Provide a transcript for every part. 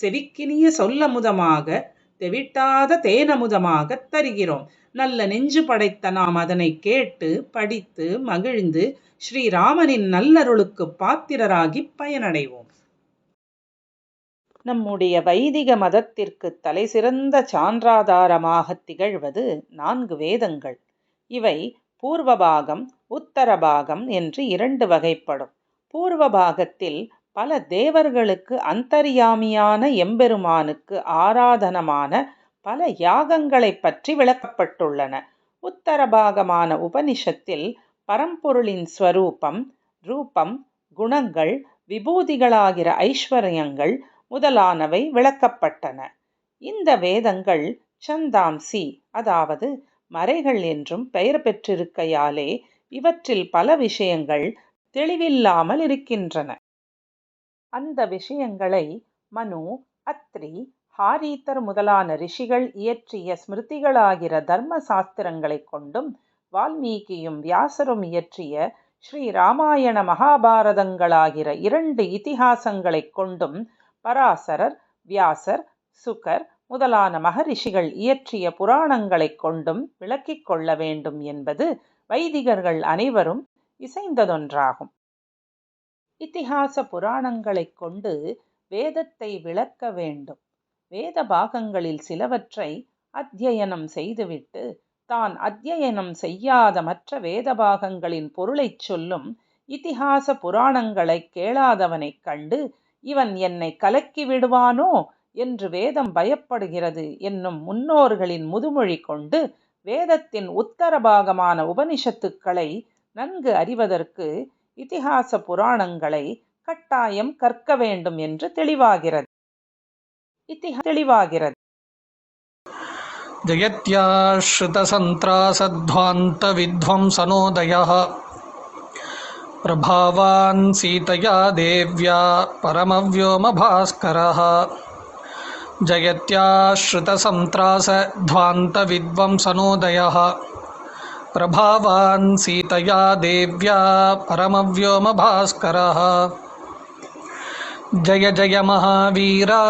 செவிக்கினிய சொல்லமுதமாக தெவிட்டாத தேனமுதமாகத் தருகிறோம். நல்ல நெஞ்சு படைத்த நாம் அதனை கேட்டு படித்து மகிழ்ந்து ஸ்ரீராமனின் நல்லருளுக்கு பாத்திரராகி பயனடைவோம். நம்முடைய வைதிக மதத்திற்கு தலை சிறந்த சான்றாதாரமாக திகழ்வது நான்கு வேதங்கள். இவை பூர்வபாகம் உத்தரபாகம் என்று இரண்டு வகைப்படும். பூர்வ பாகத்தில் பல தேவர்களுக்கு அந்தரியாமியான எம்பெருமானுக்கு ஆராதனமான பல யாகங்களைப் பற்றி விளக்கப்பட்டுள்ளன. உத்தரபாகமான உபனிஷத்தில் பரம்பொருளின் ஸ்வரூபம் ரூபம் குணங்கள் விபூதிகளாகிற ஐஸ்வர்யங்கள் முதலானவை விளக்கப்பட்டன. இந்த வேதங்கள் சந்தாம்சி அதாவது மறைகள் என்றும் பெயர் பெற்றிருக்கையாலே இவற்றில் பல விஷயங்கள் தெளிவில்லாமல் இருக்கின்றன. அந்த விஷயங்களை மனு அத்ரி ஹாரீத்தர் முதலான ரிஷிகள் இயற்றிய ஸ்மிருதிகளாகிற தர்ம சாஸ்திரங்களைக் கொண்டும் வால்மீகியும் வியாசரும் இயற்றிய ஸ்ரீ ராமாயண மகாபாரதங்களாகிற இரண்டு இதிகாசங்களைக் கொண்டும் பராசரர் வியாசர் சுகர் முதலான மகரிஷிகள் இயற்றிய புராணங்களைக் கொண்டும் விளக்கிக் கொள்ள வேண்டும் என்பது வைதிகர்கள் அனைவரும் இசைந்ததொன்றாகும். இத்திஹாச புராணங்களைக் கொண்டு வேதத்தை விளக்க வேண்டும். வேத பாகங்களில் சிலவற்றை அத்தியனம் செய்துவிட்டு தான் அத்தியனம் செய்யாத மற்ற வேத பாகங்களின் பொருளைச் சொல்லும் இத்திஹாச புராணங்களைக் கேளாதவனைக் கண்டு இவன் என்னை கலக்கி விடுவானோ? என்று வேதம் பயப்படுகிறது என்னும் முன்னோர்களின் முதுமொழி கொண்டு வேதத்தின் உத்தர பாகமான உபனிஷத்துக்களை நன்கு அறிவதற்கு இதிகாச புராணங்களை கட்டாயம் கற்க வேண்டும் என்று தெளிவாகிறது இத்திஹா தெளிவாகிறது जयत्याश्रितसन्त्रासध्वान्तविध्वंसनोदयः प्रभावान् सीतया देव्या परमव्योमभास्करः जयत्याश्रितसन्त्रासध्वान्तविद्वंसनोदयः प्रभावान् सीतया देव्या परमव्योमभास्करः। जय जय महावीरा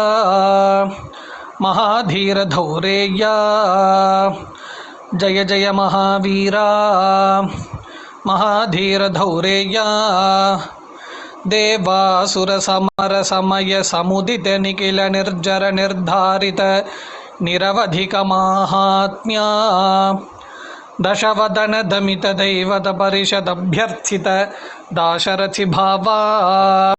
महाधीरधौरेय्या जय जय महावीरा महाधीरधौरेय्या देवासुरसमरसमयसमुदितनिखिलनिर्जरनिर्धारित निरवधिकमाहात्म्या दशवदन दमित दैवत दशवदनदमितदैवतपरिषदभ्यर्थित दाशरथि भावा